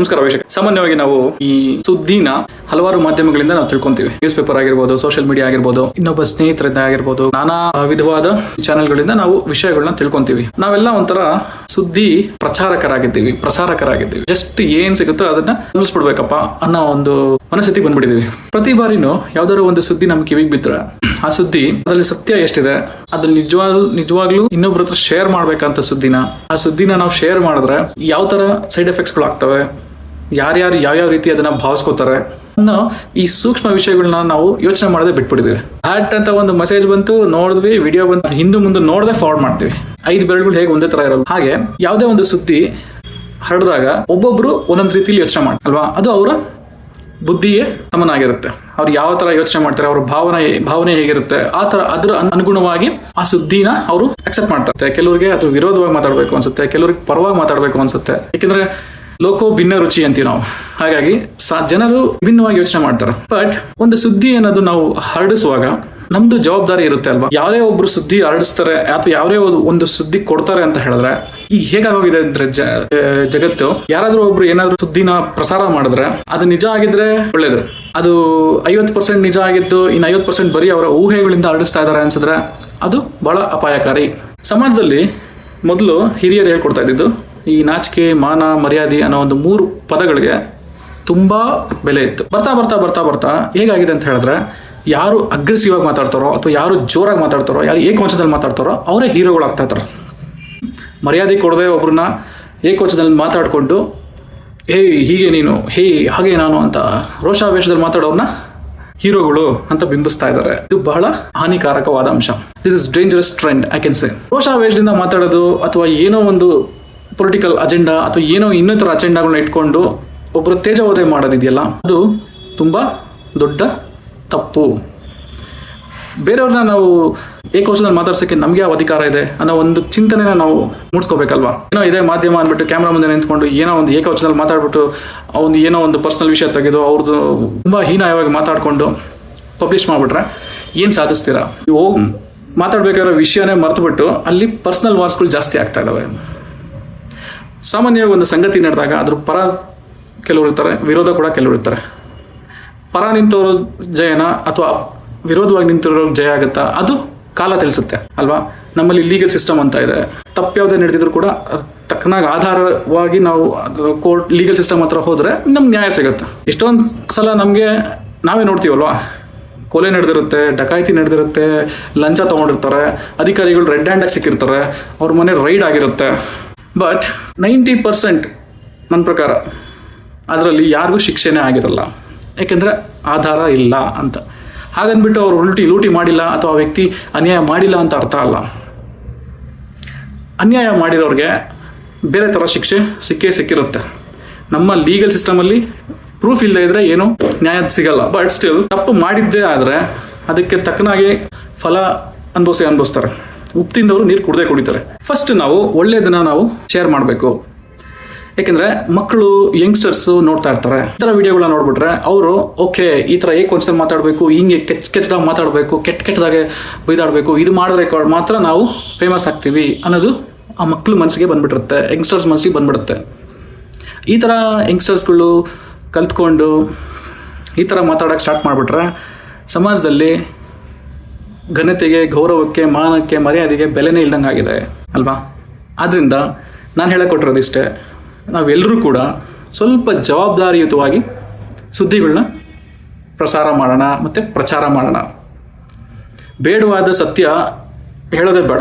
ನಮಸ್ಕಾರ ಅಭಿಷೇಕ್ ಸಾಮಾನ್ಯವಾಗಿ ನಾವು ಈ ಸುದ್ದಿನ ಹಲವಾರು ಮಾಧ್ಯಮಗಳಿಂದ ನಾವು ತಿಳ್ಕೊಂತೀವಿ. ನ್ಯೂಸ್ ಪೇಪರ್ ಆಗಿರ್ಬೋದು ಸೋಷಿಯಲ್ ಮೀಡಿಯಾ ಆಗಿರ್ಬೋದು, ಇನ್ನೊಬ್ಬ ಸ್ನೇಹಿತರಿಂದ ಆಗಿರ್ಬೋದು, ನಾನಾ ವಿಧವಾದ ಚಾನೆಲ್ಗಳಿಂದ ನಾವು ವಿಷಯಗಳನ್ನ ತಿಳ್ಕೊಂತೀವಿ. ನಾವೆಲ್ಲ ಒಂಥರ ಸುದ್ದಿ ಪ್ರಚಾರಕರಾಗಿದ್ದೀವಿ, ಪ್ರಸಾರಕರಾಗಿದ್ದೀವಿ. ಜಸ್ಟ್ ಏನ್ ಸಿಗುತ್ತೋ ಅದನ್ನ ತಿಳಿಸ್ಬಿಡ್ಬೇಕಪ್ಪ ಅನ್ನೋ ಒಂದು ಮನಸ್ಥಿತಿ ಬಂದ್ಬಿಟ್ಟಿದೀವಿ. ಪ್ರತಿ ಬಾರಿನೂ ಯಾವ್ದಾದ್ರು ಒಂದು ಸುದ್ದಿ ನಮ್ ಕಿವಿಗೆ ಬಿದ್ರೆ ಆ ಸುದ್ದಿ ಅದ್ರಲ್ಲಿ ಸತ್ಯ ಎಷ್ಟಿದೆ, ಅದ್ರಲ್ಲಿ ನಿಜವಾಗ್ ನಿಜವಾಗ್ಲೂ ಇನ್ನೊಬ್ರ ಹತ್ರ ಶೇರ್ ಮಾಡ್ಬೇಕಂತ ಸುದ್ದಿನ, ಆ ಸುದ್ದಿನ ನಾವು ಶೇರ್ ಮಾಡಿದ್ರೆ ಯಾವ ತರ ಸೈಡ್ ಎಫೆಕ್ಟ್ಸ್ಗಳು ಆಗ್ತವೆ ಯಾರ್ಯಾರು ಯಾವ್ಯಾವ ರೀತಿ ಅದನ್ನ ಭಾವಿಸ್ಕೋತಾರೆ ಅನ್ನೋ ಈ ಸೂಕ್ಷ್ಮ ವಿಷಯಗಳನ್ನ ನಾವು ಯೋಚನೆ ಮಾಡದೆ ಬಿಟ್ಬಿಟ್ಟಿದ್ದೀವಿ ಹ್ಯಾಟ್ ಅಂತ ಒಂದು ಮೆಸೇಜ್ ಬಂತು, ನೋಡಿದ್ವಿ ವಿಡಿಯೋ ಬಂತು, ಹಿಂದೆ ಮುಂದೆ ನೋಡದೆ ಫಾರ್ವರ್ಡ್ ಮಾಡ್ತೀವಿ. ಐದು ಬೆರಳುಗಳು ಹೇಗೆ ಒಂದೇ ತರ ಇರಲ್ಲ. ಹಾಗೆ ಯಾವುದೇ ಒಂದು ಸುದ್ದಿ ಹರಡಿದಾಗ ಒಬ್ಬೊಬ್ರು ಒಂದೊಂದು ರೀತಿಲಿ ಯೋಚನೆ ಮಾಡಿ ಅಲ್ವಾ? ಅದು ಅವರ ಬುದ್ಧಿಯೇ ಸಮನಾಗಿರುತ್ತೆ. ಅವ್ರು ಯಾವ ತರ ಯೋಚನೆ ಮಾಡ್ತಾರೆ, ಅವ್ರ ಭಾವನೆ ಭಾವನೆ ಹೇಗಿರುತ್ತೆ, ಆ ತರ ಅದ್ರ ಅನುಗುಣವಾಗಿ ಆ ಸುದ್ದಿನ ಅವರು ಅಕ್ಸೆಪ್ಟ್ ಮಾಡ್ತಾರೆ. ಕೆಲವರಿಗೆ ಅದು ವಿರೋಧವಾಗಿ ಮಾತಾಡಬೇಕು ಅನ್ಸುತ್ತೆ, ಕೆಲವರಿಗೆ ಪರವಾಗಿ ಮಾತಾಡಬೇಕು ಅನ್ಸುತ್ತೆ. ಯಾಕಂದ್ರೆ ಲೋಕೋ ಭಿನ್ನ ರುಚಿ ಅಂತೀವಿ ನಾವು. ಹಾಗಾಗಿ ಜನರು ಭಿನ್ನವಾಗಿ ಯೋಚನೆ ಮಾಡ್ತಾರೆ. ಬಟ್ ಒಂದು ಸುದ್ದಿ ಅನ್ನೋದು ನಾವು ಹರಡಿಸುವಾಗ ನಮ್ದು ಜವಾಬ್ದಾರಿ ಇರುತ್ತೆ ಅಲ್ವಾ? ಯಾರೇ ಒಬ್ರು ಸುದ್ದಿ ಹರಡಿಸ್ತಾರೆ ಅಥವಾ ಯಾರೇ ಒಂದು- ಸುದ್ದಿ ಕೊಡ್ತಾರೆ ಅಂತ ಹೇಳಿದ್ರೆ ಈಗ ಹೇಗಾಗೋಗಿದೆ ಅಂದ್ರೆ ಜಗತ್ತು? ಯಾರಾದ್ರೂ ಒಬ್ರು ಏನಾದ್ರು ಸುದ್ದಿನ ಪ್ರಸಾರ ಮಾಡಿದ್ರೆ ಅದು ನಿಜ ಆಗಿದ್ರೆ ಒಳ್ಳೇದು. ಅದು ಐವತ್ತು ಪರ್ಸೆಂಟ್ ನಿಜ ಆಗಿತ್ತು, ಇನ್ನು ಐವತ್ತು ಪರ್ಸೆಂಟ್ ಬರೀ ಅವರ ಊಹೆಗಳಿಂದ ಹರಡಿಸ್ತಾ ಇದ್ದಾರೆ ಅನ್ಸಿದ್ರೆ ಅದು ಬಹಳ ಅಪಾಯಕಾರಿ. ಸಮಾಜದಲ್ಲಿ ಮೊದಲು ಹಿರಿಯರು ಹೇಳ್ಕೊಡ್ತಾ ಇದ್ದಿದ್ದು ಈ ನಾಚಿಕೆ, ಮಾನ, ಮರ್ಯಾದೆ ಅನ್ನೋ ಒಂದು ಮೂರು ಪದಗಳಿಗೆ ತುಂಬ ಬೆಲೆ ಇತ್ತು. ಬರ್ತಾ ಬರ್ತಾ ಬರ್ತಾ ಬರ್ತಾ ಹೇಗಾಗಿದೆ ಅಂತ ಹೇಳಿದ್ರೆ, ಯಾರು ಅಗ್ರೆಸಿವ್ ಆಗಿ ಮಾತಾಡ್ತಾರೋ ಅಥವಾ ಯಾರು ಜೋರಾಗಿ ಮಾತಾಡ್ತಾರೋ, ಯಾರು ಏಕವಚನದಲ್ಲಿ ಮಾತಾಡ್ತಾರೋ ಅವರೇ ಹೀರೋಗಳಾಗ್ತಾ ಇರ್ತಾರೆ. ಮರ್ಯಾದೆ ಕೊಡದೆ ಒಬ್ಬರನ್ನ ಏಕವಚನದಲ್ಲಿ ಮಾತಾಡಿಕೊಂಡು, ಹೇ, ಹೀಗೆ ನೀನು, ಹೇ, ಹಾಗೆ ನಾನು ಅಂತ ರೋಷಾವೇಶದಲ್ಲಿ ಮಾತಾಡೋರ್ನ ಹೀರೋಗಳು ಅಂತ ಬಿಂಬಿಸ್ತಾ ಇದ್ದಾರೆ. ಇದು ಬಹಳ ಹಾನಿಕಾರಕವಾದ ಅಂಶ. This is dangerous trend I can say ರೋಷಾವೇಶದಿಂದ ಮಾತಾಡೋದು ಅಥವಾ ಏನೋ ಒಂದು ಪೊಲಿಟಿಕಲ್ ಅಜೆಂಡಾ ಅಥವಾ ಏನೋ ಇನ್ನಿತರ ಅಜೆಂಡಾಗಳನ್ನ ಇಟ್ಕೊಂಡು ಒಬ್ಬರು ತೇಜವೋದಯ ಮಾಡೋದಿದೆಯಲ್ಲ, ಅದು ತುಂಬ ದೊಡ್ಡ ತಪ್ಪು. ಬೇರೆಯವ್ರನ್ನ ನಾವು ಏಕವಚನದಲ್ಲಿ ಮಾತಾಡ್ಸೋಕ್ಕೆ ನಮಗೆ ಯಾವ ಅಧಿಕಾರ ಇದೆ ಅನ್ನೋ ಒಂದು ಚಿಂತನೆನ ನಾವು ಮೂಡಿಸ್ಕೋಬೇಕಲ್ವಾ? ಏನೋ ಇದೇ ಮಾಧ್ಯಮ ಅಂದ್ಬಿಟ್ಟು ಕ್ಯಾಮ್ರಾ ಮುಂದೆ ನಿಂತ್ಕೊಂಡು ಏನೋ ಒಂದು ಏಕವಚನದಲ್ಲಿ ಮಾತಾಡ್ಬಿಟ್ಟು ಒಂದು ಏನೋ ಒಂದು ಪರ್ಸನಲ್ ವಿಷಯ ತೆಗೆದು ಅವ್ರದ್ದು ತುಂಬ ಹೀನಾಯವಾಗಿ ಮಾತಾಡಿಕೊಂಡು ಪಬ್ಲಿಷ್ ಮಾಡಿಬಿಟ್ರೆ ಏನು ಸಾಧಿಸ್ತೀರಾ? ಹೋಗಿ ಮಾತಾಡಬೇಕಾಗಿರೋ ವಿಷಯನೇ ಮರೆತುಬಿಟ್ಟು ಅಲ್ಲಿ ಪರ್ಸ್ನಲ್ ವಾರ್ಸ್ಗಳು ಜಾಸ್ತಿ ಆಗ್ತಾ ಇದ್ದಾವೆ ಸಾಮಾನ್ಯವಾಗಿ ಒಂದು ಸಂಗತಿ ನಡೆದಾಗ ಅದ್ರ ಪರ ಕೆಲವರು ಇರ್ತಾರೆ, ವಿರೋಧ ಕೂಡ ಕೆಲವರು ಇರ್ತಾರೆ. ಪರ ನಿಂತವರು ಜಯನ ಅಥವಾ ವಿರೋಧವಾಗಿ ನಿಂತಿರೋ ಜಯ ಆಗುತ್ತಾ? ಅದು ಕಾಲ ತಿಳಿಸುತ್ತೆ, ಅಲ್ವಾ? ನಮ್ಮಲ್ಲಿ ಲೀಗಲ್ ಸಿಸ್ಟಮ್ ಅಂತ ಇದೆ. ತಪ್ಪು ಯಾವುದೇ ನಡೆದಿದ್ರು ಕೂಡ ತಕ್ಕನಾಗ ಆಧಾರವಾಗಿ ನಾವು ಕೋರ್ಟ್ ಲೀಗಲ್ ಸಿಸ್ಟಮ್ ಹತ್ರ ಹೋದರೆ ನಮ್ಗೆ ನ್ಯಾಯ ಸಿಗುತ್ತೆ. ಇಷ್ಟೊಂದು ಸಲ ನಮಗೆ ನಾವೇ ನೋಡ್ತೀವಲ್ವಾ? ಕೊಲೆ ನಡೆದಿರುತ್ತೆ, ಡಕಾಯಿತಿ ನಡೆದಿರುತ್ತೆ, ಲಂಚ ತೊಗೊಂಡಿರ್ತಾರೆ, ಅಧಿಕಾರಿಗಳು ರೆಡ್ ಹ್ಯಾಂಡಾಗಿ ಸಿಕ್ಕಿರ್ತಾರೆ, ಅವ್ರ ಮನೆ ರೈಡ್ ಆಗಿರುತ್ತೆ. ಬಟ್ ನೈಂಟಿ ಪರ್ಸೆಂಟ್ ನನ್ನ ಪ್ರಕಾರ ಅದರಲ್ಲಿ ಯಾರಿಗೂ ಶಿಕ್ಷೆನೇ ಆಗಿರಲ್ಲ. ಯಾಕೆಂದರೆ ಆಧಾರ ಇಲ್ಲ ಅಂತ. ಹಾಗಂದ್ಬಿಟ್ಟು ಅವ್ರು ಉಲ್ಟಿ ಲೂಟಿ ಮಾಡಿಲ್ಲ ಅಥವಾ ಆ ವ್ಯಕ್ತಿ ಅನ್ಯಾಯ ಮಾಡಿಲ್ಲ ಅಂತ ಅರ್ಥ ಅಲ್ಲ. ಅನ್ಯಾಯ ಮಾಡಿರೋರಿಗೆ ಬೇರೆ ಥರ ಶಿಕ್ಷೆ ಸಿಕ್ಕೇ ಸಿಕ್ಕಿರುತ್ತೆ. ನಮ್ಮ ಲೀಗಲ್ ಸಿಸ್ಟಮಲ್ಲಿ ಪ್ರೂಫ್ ಇಲ್ಲದೆ ಇದ್ದರೆ ಏನು ನ್ಯಾಯ ಸಿಗಲ್ಲ. ಬಟ್ ಸ್ಟಿಲ್ ತಪ್ಪು ಮಾಡಿದ್ದೇ ಆದರೆ ಅದಕ್ಕೆ ತಕ್ಕನಾಗಿ ಫಲ ಅನುಭವಿಸಿ ಅನುಭವಿಸ್ತಾರೆ. ಉಪ್ಪು ತಿಂದವರು ನೀರು ಕುಡದೆ ಕುಡಿತಾರೆ. ಫಸ್ಟ್ ನಾವು ಒಳ್ಳೆಯದನ್ನ ನಾವು ಶೇರ್ ಮಾಡಬೇಕು. ಯಾಕೆಂದ್ರೆ ಮಕ್ಕಳು ಯಂಗ್ಸ್ಟರ್ಸ್ ನೋಡ್ತಾ ಇರ್ತಾರೆ. ಈ ಥರ ವಿಡಿಯೋಗಳನ್ನ ನೋಡ್ಬಿಟ್ರೆ ಅವರು, ಓಕೆ, ಈ ಥರ ಏಕ್ ಒಂದ್ಸಲ ಮಾತಾಡಬೇಕು, ಹಿಂಗೆ ಕೆಚ್ ಕೆಚ್ಚದಾಗ ಮಾತಾಡಬೇಕು, ಕೆಟ್ಟ ಕೆಟ್ಟದಾಗೆ ಬೈದಾಡಬೇಕು ಇದು ಮಾಡಿದ್ರೆ ಮಾತ್ರ ನಾವು ಫೇಮಸ್ ಆಗ್ತೀವಿ ಅನ್ನೋದು ಆ ಮಕ್ಕಳು ಮನಸ್ಸಿಗೆ ಬಂದ್ಬಿಟ್ಟಿರುತ್ತೆ ಯಂಗ್ಸ್ಟರ್ಸ್ ಮನಸ್ಸಿಗೆ ಬಂದ್ಬಿಡುತ್ತೆ. ಈ ಥರ ಯಂಗ್ಸ್ಟರ್ಸ್ಗಳು ಕಲ್ತ್ಕೊಂಡು ಈ ಥರ ಮಾತಾಡೋಕ್ಕೆ ಸ್ಟಾರ್ಟ್ ಮಾಡಿಬಿಟ್ರೆ ಸಮಾಜದಲ್ಲಿ ಘನತೆಗೆ, ಗೌರವಕ್ಕೆ, ಮಾನಕ್ಕೆ, ಮರ್ಯಾದೆಗೆ ಬೆಲೆನೇ ಇಲ್ದಂಗೆ ಆಗಿದೆ ಅಲ್ವಾ? ಆದ್ದರಿಂದ ನಾನು ಹೇಳಕ್ಕೆ ಕೊಟ್ಟಿರೋದು ಇಷ್ಟೇ ನಾವೆಲ್ಲರೂ ಕೂಡ ಸ್ವಲ್ಪ ಜವಾಬ್ದಾರಿಯುತವಾಗಿ ಸುದ್ದಿಗಳನ್ನ ಪ್ರಸಾರ ಮಾಡೋಣ ಮತ್ತು ಪ್ರಚಾರ ಮಾಡೋಣ. ಬೇಡವಾದ ಸತ್ಯ ಹೇಳೋದೇ ಬೇಡ.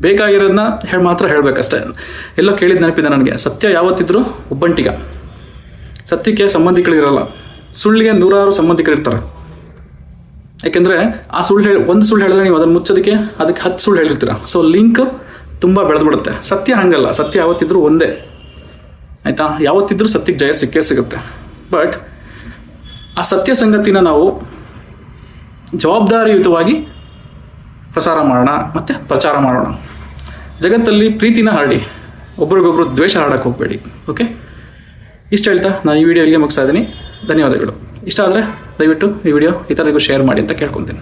ಬೇಕಾಗಿರೋದನ್ನ ಹೇಳಿ ಮಾತ್ರ ಹೇಳಬೇಕಷ್ಟೇ. ಎಲ್ಲೋ ಕೇಳಿದ ನೆನಪಿದೆ ನನಗೆ. ಸತ್ಯ ಯಾವತ್ತಿದ್ರೂ ಒಬ್ಬಂಟಿಗ. ಸತ್ಯಕ್ಕೆ ಸಂಬಂಧಿಕರಿರಲ್ಲ ಸುಳ್ಳಿಗೆ ನೂರಾರು ಸಂಬಂಧಿಕರಿರ್ತಾರೆ. ಯಾಕೆಂದರೆ ಆ ಸುಳ್ಳು ಹೇಳಿ, ಒಂದು ಸುಳ್ಳು ಹೇಳಿದ್ರೆ ನೀವು ಅದನ್ನು ಮುಚ್ಚೋದಕ್ಕೆ ಅದಕ್ಕೆ ಹತ್ತು ಸುಳ್ಳು ಹೇಳಿರ್ತೀರ. ಸೊ ಲಿಂಕ್ ತುಂಬ ಬೆಳೆದ್ಬಿಡುತ್ತೆ. ಸತ್ಯ ಹಂಗಲ್ಲ. ಸತ್ಯ ಯಾವತ್ತಿದ್ರೂ ಒಂದೇ. ಆಯಿತಾ? ಯಾವತ್ತಿದ್ರೂ ಸತ್ಯಕ್ಕೆ ಜಯ ಸಿಕ್ಕೇ ಸಿಗುತ್ತೆ. ಬಟ್ ಆ ಸತ್ಯ ಸಂಗತಿನ ನಾವು ಜವಾಬ್ದಾರಿಯುತವಾಗಿ ಪ್ರಸಾರ ಮಾಡೋಣ ಮತ್ತು ಪ್ರಚಾರ ಮಾಡೋಣ. ಜಗತ್ತಲ್ಲಿ ಪ್ರೀತಿನ ಹಾಡಿ ಒಬ್ರಿಗೊಬ್ರು ದ್ವೇಷ ಹಾಡಕ್ಕೆ ಹೋಗಬೇಡಿ. ಓಕೆ ಇಷ್ಟ ಹೇಳ್ತಾ? ನಾನು ಈ ವಿಡಿಯೋ ಇಲ್ಲಿಗೆ ಮುಗಿಸ್ತಾ ಇದ್ದೀನಿ. ಧನ್ಯವಾದಗಳು. ಇಷ್ಟ ಆದರೆ ದಯವಿಟ್ಟು ಈ ವಿಡಿಯೋ ಇತರರಿಗೂ ಶೇರ್ ಮಾಡಿ ಅಂತ ಕೇಳ್ಕೊತೀನಿ.